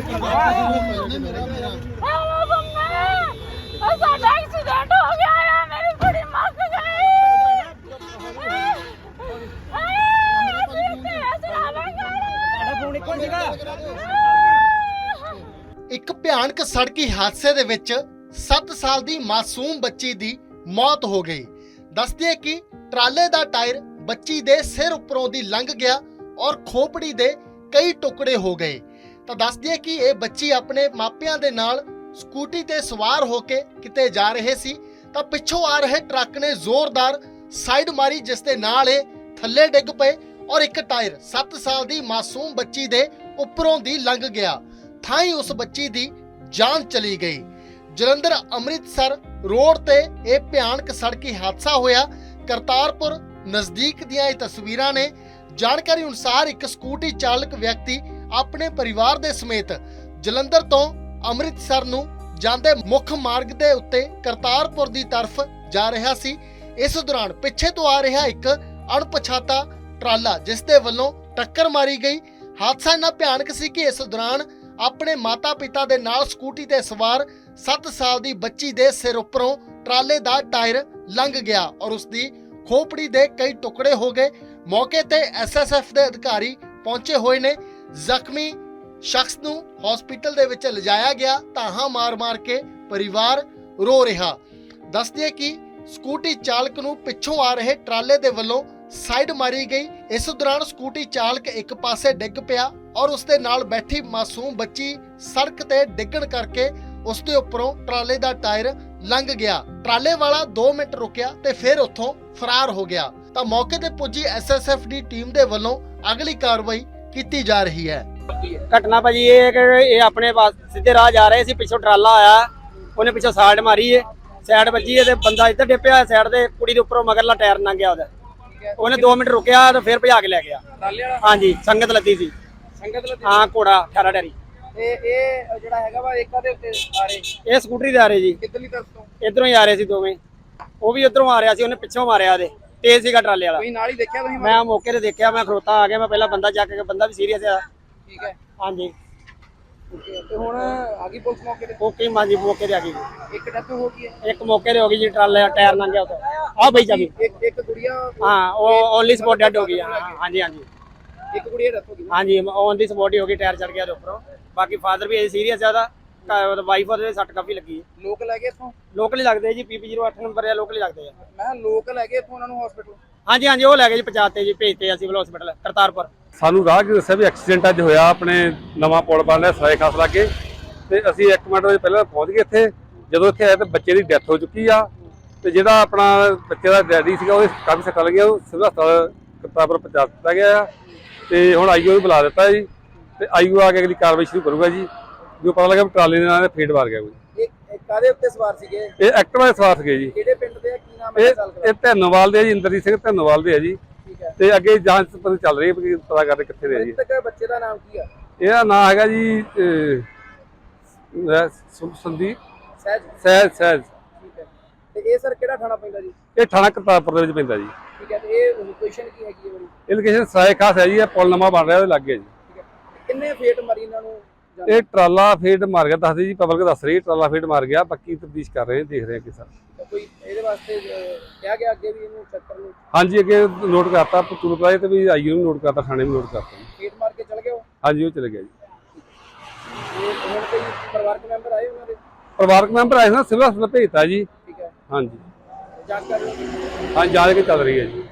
ਆ ਬੰਮੇ ਆ ਸਾਡਾ ਐਕਸੀਡੈਂਟ ਹੋ ਗਿਆ ਆ ਮੇਰੀ ਕੁੜੀ ਮਰ ਗਈ ਆ ਅਸੀਂ ਉੱਤੇ ਅਸੀਂ ਫੋਨ ਇੱਕੋ ਸੀਗਾ ਇੱਕ ਭਿਆਨਕ ਸੜਕੀ ਹਾਦਸੇ ਦੇ ਵਿੱਚ 7 ਸਾਲ ਦੀ ਮਾਸੂਮ ਬੱਚੀ ਦੀ ਮੌਤ ਹੋ ਗਈ। ਦੱਸਦੀ ਹੈ ਕਿ ਟਰਾਲੇ ਦਾ ਟਾਇਰ ਬੱਚੀ ਦੇ ਸਿਰ ਉੱਪਰੋਂ ਦੀ ਲੰਘ ਗਿਆ ਔਰ ਖੋਪੜੀ ਦੇ ਕਈ ਟੁਕੜੇ ਹੋ ਗਏ। ਤਾਂ ਦੱਸਦੀ ਹੈ ਕਿ ਇਹ ਬੱਚੀ ਆਪਣੇ ਮਾਪਿਆਂ ਦੇ ਨਾਲ ਸਕੂਟੀ ਤੇ ਸਵਾਰ ਹੋ ਕੇ ਕਿਤੇ ਜਾ ਰਹੇ ਸੀ। ਤਾਂ ਪਿੱਛੋਂ ਆ ਰਹੇ ਟਰੱਕ ਨੇ ਜ਼ੋਰਦਾਰ ਸਾਈਡ ਮਾਰੀ, ਜਿਸ ਦੇ ਨਾਲ ਇਹ ਥੱਲੇ ਡਿੱਗ ਪਏ ਔਰ ਇੱਕ ਟਾਇਰ 7 ਸਾਲ ਦੀ ਮਾਸੂਮ ਬੱਚੀ ਦੇ ਉੱਪਰੋਂ ਦੀ ਲੰਘ ਗਿਆ। ਥਾਂ ਉਸ ਬੱਚੀ ਦੀ ਜਾਨ ਚਲੀ ਗਈ। ਜਲੰਧਰ ਅੰਮ੍ਰਿਤਸਰ ਰੋਡ ਤੇ ਇਹ ਭਿਆਨਕ ਸੜਕੀ ਹਾਦਸਾ ਹੋਇਆ। ਕਰਤਾਰਪੁਰ ਨਜ਼ਦੀਕ ਦੀਆਂ ਇਹ ਤਸਵੀਰਾਂ ਨੇ। ਜਾਣਕਾਰੀ ਅਨੁਸਾਰ ਇੱਕ ਸਕੂਟੀ ਚਾਲਕ ਵਿਅਕਤੀ ਆਪਣੇ ਪਰਿਵਾਰ ਦੇ ਸਮੇਤ ਜਲੰਧਰ ਤੋਂ ਅੰਮ੍ਰਿਤਸਰ ਨੂੰ ਜਾਂਦੇ ਮੁੱਖ ਮਾਰਗ ਦੇ ਉੱਤੇ ਕਰਤਾਰਪੁਰ ਦੀ ਤਰਫ ਜਾ ਰਿਹਾ ਸੀ। ਇਸ ਦੌਰਾਨ ਪਿੱਛੇ ਤੋਂ ਆ ਰਿਹਾ ਇੱਕ ਅਣਪਛਾਤਾ ਟਰਾਲਾ, ਜਿਸ ਦੇ ਵੱਲੋਂ ਟੱਕਰ ਮਾਰੀ ਗਈ। ਹਾਦਸਾ ਇੰਨਾ ਭਿਆਨਕ ਸੀ ਕਿ ਇਸ ਦੌਰਾਨ ਆਪਣੇ ਮਾਤਾ-ਪਿਤਾ ਦੇ ਨਾਲ ਸਕੂਟੀ ਤੇ ਸਵਾਰ 7 ਸਾਲ ਦੀ ਬੱਚੀ ਦੇ ਸਿਰ ਉੱਪਰੋਂ ਟਰਾਲੇ ਦਾ ਟਾਇਰ ਲੰਘ ਗਿਆ ਔਰ ਉਸ ਦੀ ਖੋਪੜੀ ਦੇ ਕਈ ਟੁਕੜੇ ਹੋ ਗਏ। ਮੌਕੇ ਤੇ ਐਸਐਸਐਫ ਦੇ ਅਧਿਕਾਰੀ ਪਹੁੰਚੇ ਹੋਏ ਨੇ। ਜ਼ਖਮੀ ਸ਼ਖਸ ਨੂੰ ਹਸਪੀਟਲ ਦੇ ਵਿੱਚ ਲਿਜਾਇਆ ਗਿਆ ਤਾਹਾਂ ਮਾਰ-ਮਾਰ ਕੇ ਪਰਿਵਾਰ ਰੋ ਰਿਹਾ। ਦੱਸਦੇ ਕਿ ਸਕੂਟੀ ਚਾਲਕ ਨੂੰ ਪਿੱਛੋਂ ਆ ਰਹੇ ਟਰਾਲੇ ਦੇ ਵੱਲੋਂ ਸਾਈਡ ਮਾਰੀ ਗਈ। ਇਸ ਦੌਰਾਨ ਸਕੂਟੀ ਚਾਲਕ ਇੱਕ ਪਾਸੇ ਡਿੱਗ ਪਿਆ ਔਰ ਉਸ ਦੇ ਨਾਲ ਬੈਠੀ ਮਾਸੂਮ ਬੱਚੀ ਸੜਕ ਤੇ ਡਿੱਗਣ ਕਰਕੇ ਉਸ ਦੇ ਉੱਪਰੋਂ ਟਰਾਲੇ ਦਾ ਟਾਇਰ ਲੰਘ ਗਿਆ। ਟਰਾਲੇ ਵਾਲਾ 2 ਮਿੰਟ ਰੁਕਿਆ ਤੇ ਫਿਰ ਉੱਥੋਂ ਫਰਾਰ ਹੋ ਗਿਆ। ਤਾਂ ਮੌਕੇ ਤੇ ਪੁੱਜੀ ਐਸਐਸਐਫ ਦੀ ਟੀਮ ਦੇ ਵੱਲੋਂ ਅਗਲੀ ਕਾਰਵਾਈ ਕੀਤੀ ਜਾ ਰਹੀ ਹੈ। ਘਟਨਾ ਭਾਜੀ ਇਹ ਹੈ ਕਿ ਇਹ ਆਪਣੇ ਪਾਸ ਸਿੱਧੇ ਰਾਹ ਜਾ ਰਹੇ ਸੀ ਪਿੱਛੋਂ ਟਰਾਲਾ ਆਇਆ ਉਹਨੇ ਪਿੱਛੋਂ ਸਾਈਡ ਮਾਰੀ ਏ ਸਾਈਡ ਵੱਜੀ ਏ ਤੇ ਬੰਦਾ ਇੱਧਰ ਡਿੱਪਿਆ ਸਾਈਡ ਦੇ ਕੁੜੀ ਦੇ ਉੱਪਰੋਂ ਮਗਰਲਾ ਟਾਇਰ ਲੰਘ ਗਿਆ ਉਹਦਾ। ਉਹਨੇ 2 ਮਿੰਟ ਰੁਕਿਆ ਤੇ ਫਿਰ ਭਜਾ ਕੇ ਲੈ ਗਿਆ। ਹਾਂਜੀ ਸੰਗਤ ਲੱਦੀ ਸੀ। ਸੰਗਤ ਲੱਦੀ ਹਾਂ ਘੋੜਾ ਠਾਰਾ ਡੈਰੀ। ਤੇ ਇਹ ਜਿਹੜਾ ਹੈਗਾ ਵਾ ਇੱਕ ਦੇ ਉੱਤੇ ਆ ਰਹੇ? ਇਹ ਸਕੂਟਰੀ ਤੇ ਆ ਰਹੇ ਜੀ। ਕਿੱਧਰਲੀ ਤਰਫ ਤੋਂ? ਇਧਰੋਂ ਹੀ ਆ ਰਹੇ ਸੀ ਦੋਵੇਂ। ਉਹ ਵੀ ਉਧਰੋਂ ਆ ਰਿਹਾ ਸੀ ਉਹਨੇ ਪਿੱਛੋਂ ਮਾਰਿਆ ਉਹਦੇ। ਤੇਜ਼ ਸੀਗਾ ਟਰਾਲੇ ਵਾਲਾ। ਤੁਸੀਂ ਨਾਲ ਹੀ ਦੇਖਿਆ ਤੁਸੀਂ ਮੈਂ ਮੌਕੇ ਤੇ ਦੇਖਿਆ ਮੈਂ ਖਰੋਤਾ ਆ ਗਿਆ ਮੈਂ ਪਹਿਲਾਂ ਬੰਦਾ ਚੱਕ ਕੇ ਬੰਦਾ ਵੀ ਸੀਰੀਅਸ ਆ। ਠੀਕ ਹੈ। ਹਾਂਜੀ। Okay, ਤੇ ਹੁਣ ਆ ਗਈ ਪੁਲਿਸ ਮੌਕੇ ਤੇ? ਓਕੇ ਮਾਜੀ ਮੌਕੇ ਤੇ ਆ ਗਈ। ਇੱਕ ਡੈਥ ਹੋ ਗਈ ਹੈ? ਇੱਕ ਮੌਕੇ ਤੇ ਹੋ ਗਈ ਜੀ ਟਰਾਲੇ ਦਾ ਟਾਇਰ ਲੰਘ ਗਿਆ ਉਹ ਆ ਬਈ ਚਾਬੀ ਇੱਕ ਇੱਕ ਗੁੜੀਆ ਹਾਂ ਉਹ ਓਨਲੀ ਸਪੋਟ ਡੈਡ ਹੋ ਗਈ ਹਾਂ, ਹਾਂਜੀ ਹਾਂਜੀ। ਇੱਕ ਗੁੜੀਆ ਡੈਥ ਹੋ ਗਈ ਹਾਂਜੀ ਦੀ ਸਪੋਟ ਹੀ ਹੋ ਗਈ ਟਾਇਰ ਚੜ ਗਿਆ ਉਹਦੇ ਉੱਪਰੋਂ। ਬਾਕੀ ਫਾਦਰ ਵੀ ਸੀਰੀਅਸ ਜ਼ਿਆਦਾ ਵਾਈਫ ਉਹਦੇ ਸੱਟ ਕਾਫੀ ਲੱਗੀ। ਹੈ ਲੋਕ ਲੈ ਗਏ ਇੱਥੋਂ? ਲੋਕਲ ਹੀ ਲੱਗਦੇ ਜੀ ਪੀਪੀ 08 ਨੰਬਰ ਆ ਲੋਕਲ ਹੀ ਲੱਗਦੇ ਆ। ਮੈਂ ਕਿਹਾ ਲੋਕ ਲੈ ਗਏ ਇੱਥੋਂ ਉਹਨਾਂ ਨੂੰ ਹਸਪੀਟਲ ਹਾਂਜੀ ਹਾਂਜੀ ਉਹ ਲੈ ਗਏ ਜੀ ਪਹੁੰਚਾਤੇ ਜੀ ਭੇਜਤੇ ਆ ਸਿਵਲ ਹਸਪੀਟਲ ਕਰਤਾਰਪੁਰ। ਸਾਨੂੰ ਰਾਹ ਕੇ ਦੱਸਿਆ ਵੀ ਐਕਸੀਡੈਂਟ ਅੱਜ ਹੋਇਆ ਆਪਣੇ ਨਵਾਂ ਪੁਲ ਬਣ ਰਿਹਾ ਸਰਾਏ ਖਾਸ ਲਾਗੇ। ਤੇ ਅਸੀਂ 1 ਮਿੰਟ ਪਹਿਲਾਂ ਪਹੁੰਚ ਗਏ ਇੱਥੇ। ਜਦੋਂ ਇੱਥੇ ਆਏ ਤਾਂ ਬੱਚੇ ਦੀ ਡੈਥ ਹੋ ਚੁੱਕੀ ਆ। ਤੇ ਜਿਹੜਾ ਆਪਣਾ ਬੱਚੇ ਦਾ ਡੈਡੀ ਸੀਗਾ ਉਹਦੇ ਕਾਫੀ ਸੱਟਾਂ ਲੱਗੀਆਂ ਉਹ ਸਿਵਲ ਹਸਪਤਾਲ ਕਰਤਾਰਪੁਰ ਪਹੁੰਚਾ ਦਿੱਤਾ ਗਿਆ ਤੇ ਹੁਣ ਆਈਓ ਨੂੰ ਬੁਲਾ ਦਿੱਤਾ ਜੀ। ਤੇ ਆਈਓ ਆ ਕੇ ਅਗਲੀ ਕਾਰਵਾਈ ਸ਼ੁਰੂ ਕਰੂਗਾ ਜੀ। ਜੋ ਪਤਾ ਲੱਗਾ ਵੀ ਟਰਾਲੇ ਦੇ ਨਾਲ ਫੇਟ ਮਾਰ ਗਿਆ ਕੋਈ। ਇਹ ਕਾਦੇ ਉੱਤੇ ਸਵਾਰ ਸੀਗੇ? ਇਹ ਐਕਟਿਵਾ ਦੇ ਸਵਾਰ ਸੀਗੇ ਜੀ। ਕਿਹੜੇ ਪਿੰਡ ਦੇ ਆ? ਕੀ ਨਾਮ ਹੈ ਇਹ ਇਹ ਧੰਨਵਾਲ ਦੇ ਆ ਜੀ ਇੰਦਰਜੀਤ ਸਿੰਘ ਧੰਨਵਾਲ ਦੇ ਆ ਜੀ। ਠੀਕ ਹੈ। ਤੇ ਅੱਗੇ ਜਾਂਚ ਪਤਾ ਚੱਲ ਰਹੀ ਹੈ ਵੀ ਪਤਾ ਕਰਦੇ ਕਿੱਥੇ ਦੇ ਆ ਜੀ। ਮ੍ਰਿਤਕ ਬੱਚੇ ਦਾ ਨਾਮ ਕੀ ਆ? ਇਹਦਾ ਨਾਮ ਹੈਗਾ ਜੀ ਸੰਦੀਪ। ਸਹਿਜ। ਸਹਿਜ ਸਹਿਜ। ਠੀਕ ਹੈ। ਤੇ ਇਹ ਸਰ ਕਿਹੜਾ ਥਾਣਾ ਪੈਂਦਾ ਜੀ? ਇਹ ਥਾਣਾ ਕਰਤਾਰਪੁਰ ਦੇ ਵਿੱਚ ਪੈਂਦਾ ਜੀ। ਠੀਕ ਹੈ ਤੇ ਇਹ ਲੋਕੇਸ਼ਨ ਕੀ ਹੈਗੀ ਹੈ ਇਹ ਲੋਕੇਸ਼ਨ ਸਾਇ ਖਾਸ ਹੈ ਜੀ ਇਹ ਪੁਲ ਨਵਾਂ ਬਣ ਰਿਹਾ ਉਹਦੇ ਲੱਗੇ ਜੀ। ਠੀਕ ਹੈ। ਤੇ ਕਿੰਨੇ ਫੇਟ ਮਰੀ ਇਹਨਾਂ ਨੂੰ? ਇਹ ਟਰਾਲਾ ਫੇਟ ਮਾਰ ਗਿਆ ਦੱਸਦੇ ਜੀ ਪਬਲਿਕ ਦੱਸ ਰਹੀ ਟਰਾਲਾ ਫੇਟ ਮਾਰ ਗਿਆ ਬਾਕੀ ਤਫਤੀਸ਼ ਕਰ ਰਹੇ ਦੇਖ ਰਹੇ ਕਿ ਸਰ? ਕੋਈ ਇਹਦੇ ਵਾਸਤੇ ਕਿਹਾ ਗਿਆ ਅੱਗੇ ਵੀ ਇਹਨੂੰ ਚੱਕਰ ਨੂੰ? ਹਾਂਜੀ ਅੱਗੇ ਨੋਟ ਕਰਤਾ ਪਤੂਰ ਪਲਾਏ ਤੇ ਵੀ ਆਈਓ ਨੂੰ ਨੋਟ ਕਰਤਾ ਥਾਣੇ ਵੀ ਨੋਟ ਕਰਤਾ। ਜੀ। ਫੇਟ ਮਾਰ ਕੇ ਚਲ ਗਏ ਉਹ? ਹਾਂਜੀ ਉਹ ਚਲੇ ਗਿਆ ਜੀ। ਇਹ ਹੁਣ ਕੋਈ ਪਰਿਵਾਰਕ ਮੈਂਬਰ ਆਏ ਉਹਨਾਂ ਦੇ? ਪਰਿਵਾਰਕ ਮੈਂਬਰ ਆਏ ਸੀ ਨਾ ਸਿਵਲ ਹਸਪਤਾਲ ਭੇਜਤਾ ਜੀ। ਠੀਕ ਹੈ। ਹਾਂਜੀ। ਜਾਣਕਾਰੀ ਹਾਂ ਜਾਂਚ ਕੇ ਚੱਲ ਰਹੀ ਹੈ ਜੀ।